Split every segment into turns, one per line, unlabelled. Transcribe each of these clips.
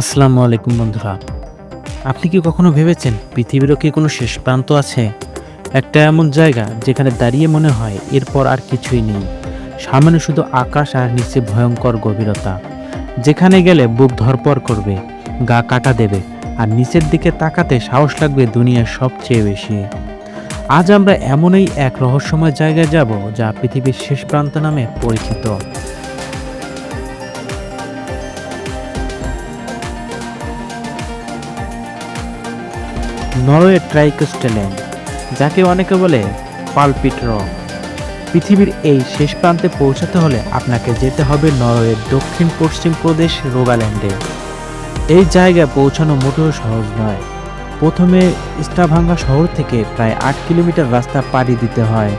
আসসালামু আলাইকুম বন্ধুরা। আপনি কি কখনো ভেবেছেন পৃথিবীরও কি কোনো শেষ প্রান্ত আছে? একটা এমন জায়গা যেখানে দাঁড়িয়ে মনে হয় এরপর আর কিছুই নেই। সামনে শুধু আকাশ আর নিচে ভয়ঙ্কর গভীরতা। যেখানে গেলে বুক ধরপর করবে, গা কাটা দেবে আর নিচের দিকে তাকাতে সাহস লাগবে দুনিয়ার সবচেয়ে বেশি। আজ আমরা এমনই এক রহস্যময় জায়গায় যাব যা পৃথিবীর শেষ প্রান্ত নামে পরিচিত। নরওয়ে ট্রাইকোস্টেলেন, যাকে অনেকে বলে পালপিট রক পৃথিবীর এই শেষ প্রান্তে পৌঁছাতে হলে আপনাকে যেতে হবে নরওয়ের দক্ষিণ পশ্চিম প্রদেশ রোগাল্যান্ডে। এই জায়গায় পৌঁছানো মোটেও সহজ নয়। প্রথমে স্টাভাঙ্গা শহর থেকে প্রায় আট কিলোমিটার রাস্তা পাড়ি দিতে হয়।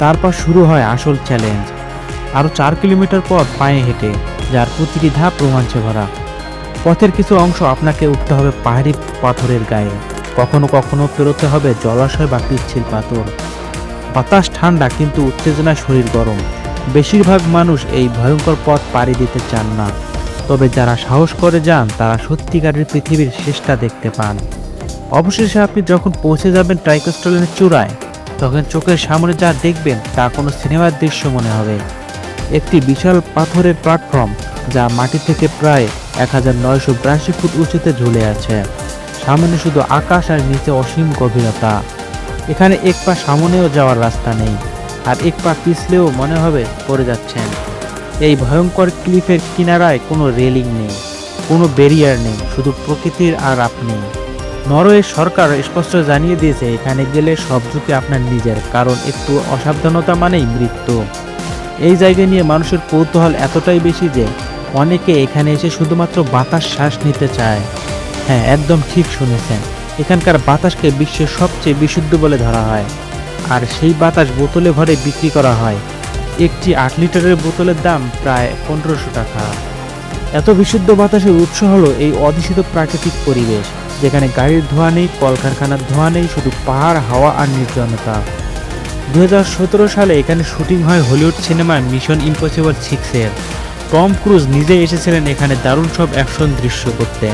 তারপর শুরু হয় আসল চ্যালেঞ্জ। আরও চার কিলোমিটার পথ পায়ে হেঁটে, যার প্রতিটি ধাপ রোমাঞ্চে ভরা পথের কিছু অংশ আপনাকে উঠতে হবে পাহাড়ি পাথরের গায়ে। কখনো কখনো পেরোতে হবে জলাশয় বা পিচ্ছিল পাথর। বাতাস ঠান্ডা কিন্তু উত্তেজনায় শরীর গরম। বেশিরভাগ মানুষ এই ভয়ঙ্কর পথ পাড়ি দিতে চান না। তবে যারা সাহস করে যান, তারা সত্যিকারের পৃথিবীর শেষটা দেখতে পান। অবশেষে আপনি যখন পৌঁছে যাবেন ট্রাইকোস্টলের চূড়ায়, তখন চোখের সামনে যা দেখবেন, তা কোনো সিনেমার দৃশ্য মনে হবে। একটি বিশাল পাথরের প্ল্যাটফর্ম, যা মাটি থেকে প্রায় এক হাজার নয়শো বিরাশি ফুট উঁচুতে ঝুলে আছে। সামনে শুধু আকাশ আর নিচে অসীম গভীরতা। এখানে এক পা সামনেও যাওয়ার রাস্তা নেই, আর এক পা পিছলেও মনে হবে পড়ে যাচ্ছেন। এই ভয়ঙ্কর ক্লিফের কিনারায় কোনো রেলিং নেই, কোনো ব্যারিয়ার নেই, শুধু প্রকৃতির আর আপনি। নরওয়ে সরকার স্পষ্ট জানিয়ে দিয়েছে, এখানে গেলে সব ঝুঁকি আপনার নিজের, কারণ একটু অসাবধানতা মানেই মৃত্যু। এই জায়গা নিয়ে মানুষের কৌতূহল এতটাই বেশি যে, অনেকে এখানে এসে শুধুমাত্র বাতাস শ্বাস নিতে চায়। হ্যাঁ একদম ঠিক শুনেছেন। এখানকার বাতাসকে বিশ্বের সবচেয়ে বিশুদ্ধ বলে ধরা হয়। আর সেই বাতাস বোতলে ভরে বিক্রি করা হয়। একটি আট লিটারের বোতলের দাম প্রায় পনেরোশো টাকা। এত বিশুদ্ধ বাতাসের উৎস হলো এই অধিষ্ঠিত প্রাকৃতিক পরিবেশ, যেখানে গাড়ির ধোঁয়া নেই, কলকারখানার ধোঁয়া নেই, শুধু পাহাড়, হাওয়া আর নির্জনতা। দু হাজার সতেরো সালে এখানে শুটিং হয় হলিউড সিনেমা মিশন ইম্পসিবল সিক্সের। টম ক্রুজ নিজে এসেছিলেন এখানে দারুণ সব অ্যাকশন দৃশ্য করতে।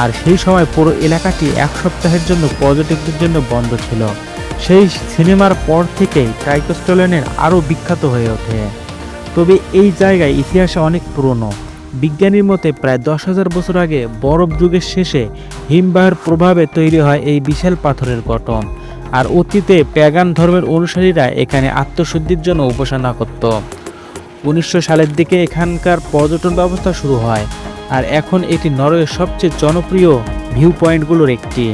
আর সেই সময় পুরো এলাকাটি এক সপ্তাহের জন্য পর্যটকদের জন্য বন্ধ ছিল। সেই সিনেমার পর থেকেই ট্রাইকোস্টোলেনের আরও বিখ্যাত হয়ে ওঠে। তবে এই জায়গায় ইতিহাসে অনেক পুরনো। বিজ্ঞানীর মতে প্রায় দশ হাজার বছর আগে বরফ যুগের শেষে হিমবাহের প্রভাবে তৈরি হয় এই বিশাল পাথরের গঠন। আর অতীতে প্যাগান ধর্মের অনুসারীরা এখানে আত্মশুদ্ধির জন্য উপাসনা করত। উনিশশো সালের দিকে এখানকার পর্যটন ব্যবস্থা শুরু হয়। আর এখন এটি নরওয়ের সবচেয়ে জনপ্রিয় ভিউ পয়েন্টগুলোর একটি।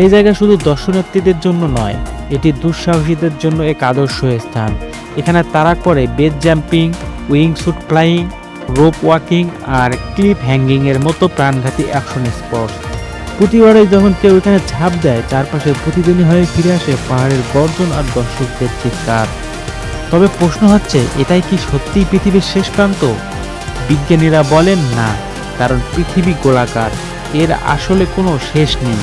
এই জায়গা শুধু দর্শনার্থীদের জন্য নয়, এটি দুঃসাহসীদের জন্য এক আদর্শ স্থান। এখানে তারা করে base jumping wingsuit flying, rope walking আর ক্লিপ হ্যাঙ্গিং এর মতো প্রাণঘাতী অ্যাকশন স্পোর্টস প্রতিবারে যখন কেউ এখানে ঝাঁপ দেয় চারপাশে প্রতিদিনই হয়ে ফিরে আসে পাহাড়ের গর্জন আর দর্শকদের চিৎকার। তবে প্রশ্ন হচ্ছে, এটাই কি সত্যিই পৃথিবীর শেষ প্রান্ত? বিজ্ঞানীরা বলেন না, কারণ পৃথিবী গোলাকার। এর আসলে কোনো শেষ নেই।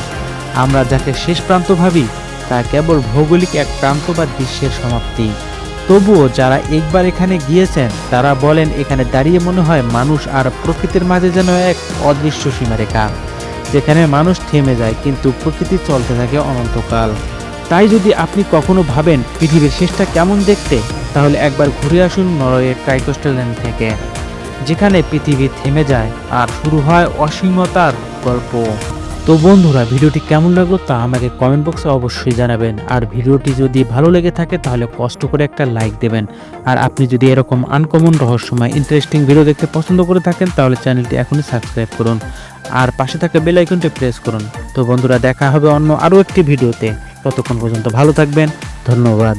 আমরা যাকে শেষ প্রান্ত ভাবি, তা কেবল ভৌগোলিক এক প্রান্ত বা দৃশ্যের সমাপ্তি। তবুও যারা একবার এখানে গিয়েছেন, তারা বলেন এখানে দাঁড়িয়ে মনে হয় মানুষ আর প্রকৃতির মাঝে যেন এক অদৃশ্য সীমারেখা, যেখানে মানুষ থেমে যায় কিন্তু প্রকৃতি চলতে থাকে অনন্তকাল। তাই যদি আপনি কখনো ভাবেন পৃথিবীর শেষটা কেমন দেখতে, তাহলে একবার ঘুরে আসুন নরওয়ের ট্রাইকোস্টেল্যান্ড থেকে। যেখানে পৃথিবী থেমে যায় আর শুরু হয় অসীমতার গল্প। তো বন্ধুরা, ভিডিওটি কেমন লাগল তা আমাকে কমেন্ট বক্সে অবশ্যই জানাবেন। আর ভিডিওটি যদি ভালো লেগে থাকে তাহলে কষ্ট করে একটা লাইক দেবেন। আর আপনি যদি এরকম আনকমন রহস্যময় ইন্টারেস্টিং ভিডিও দেখতে পছন্দ করে থাকেন তাহলে চ্যানেলটি এখনই সাবস্ক্রাইব করুন। আর পাশে থাকা বেল আইকনটি প্রেস করুন। তো বন্ধুরা, দেখা হবে অন্য আরও একটি ভিডিওতে ততক্ষণ পর্যন্ত ভালো থাকবেন। ধন্যবাদ।